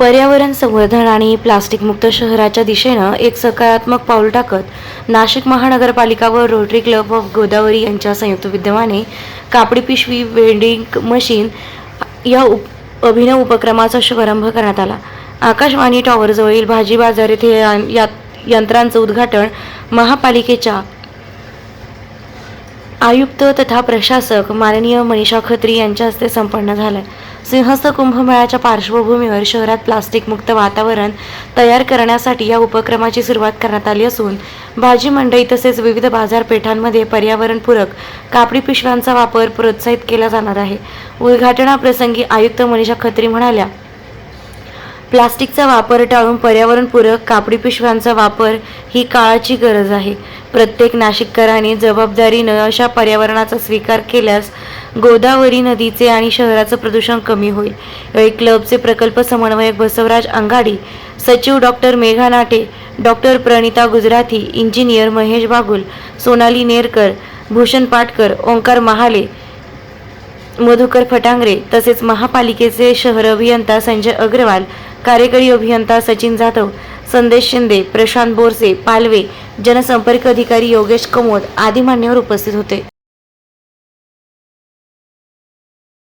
पर्यावरण संवर्धन आणि प्लास्टिकमुक्त शहराच्या दिशेनं एक सकारात्मक पाऊल टाकत नाशिक महानगरपालिका व रोटरी क्लब ऑफ गोदावरी यांच्या संयुक्त विद्यमाने कापडी पिशवी वेंडिंग मशीन या उप अभिनव उपक्रमाचा शुभारंभ करण्यात आला. आकाशवाणी टॉवरजवळील भाजी बाजार येथे या या- यंत्रांचं उद्घाटन महापालिकेच्या आयुक्त तथा प्रशासक माननीय मनीषा खत्री यांच्या हस्ते संपन्न झालं सिंहस्थ कुंभमेळ्याच्या पार्श्वभूमीवर शहरात प्लास्टिक मुक्त वातावरण तयार करण्यासाठी या उपक्रमाची सुरुवात करण्यात आली असून भाजी मंडई तसेच विविध बाजारपेठांमध्ये पर्यावरणपूरक कापडी पिशव्यांचा वापर प्रोत्साहित केला जाणार आहे. उद्घाटनाप्रसंगी आयुक्त मनीषा खत्री म्हणाल्या प्लास्टिकचा वापर टाळून पर्यावरणपूरक कापडी पिशव्यांचा वापर ही काळाची गरज आहे. प्रत्येक नाशिककरांनी जबाबदारीनं अशा पर्यावरणाचा स्वीकार केल्यास गोदावरी नदीचे आणि शहराचं प्रदूषण कमी होईल. एक क्लबचे प्रकल्प समन्वयक बसवराज अंगाडी सचिव doctor Megha Nate doctor Pranita Gujarathi engineer Mahesh Bagul Sonali Nerkar Bhushan Patkar Omkar Mahale Madhukar Phatangare तसेच महापालिकेचे शहर अभियंता संजय अग्रवाल कार्यकारी अभियंता सचिन जाधव संदेश शिंदे प्रशांत बोरसे पालवे जनसंपर्क अधिकारी योगेश कमोद आदी मान्यवर उपस्थित होते.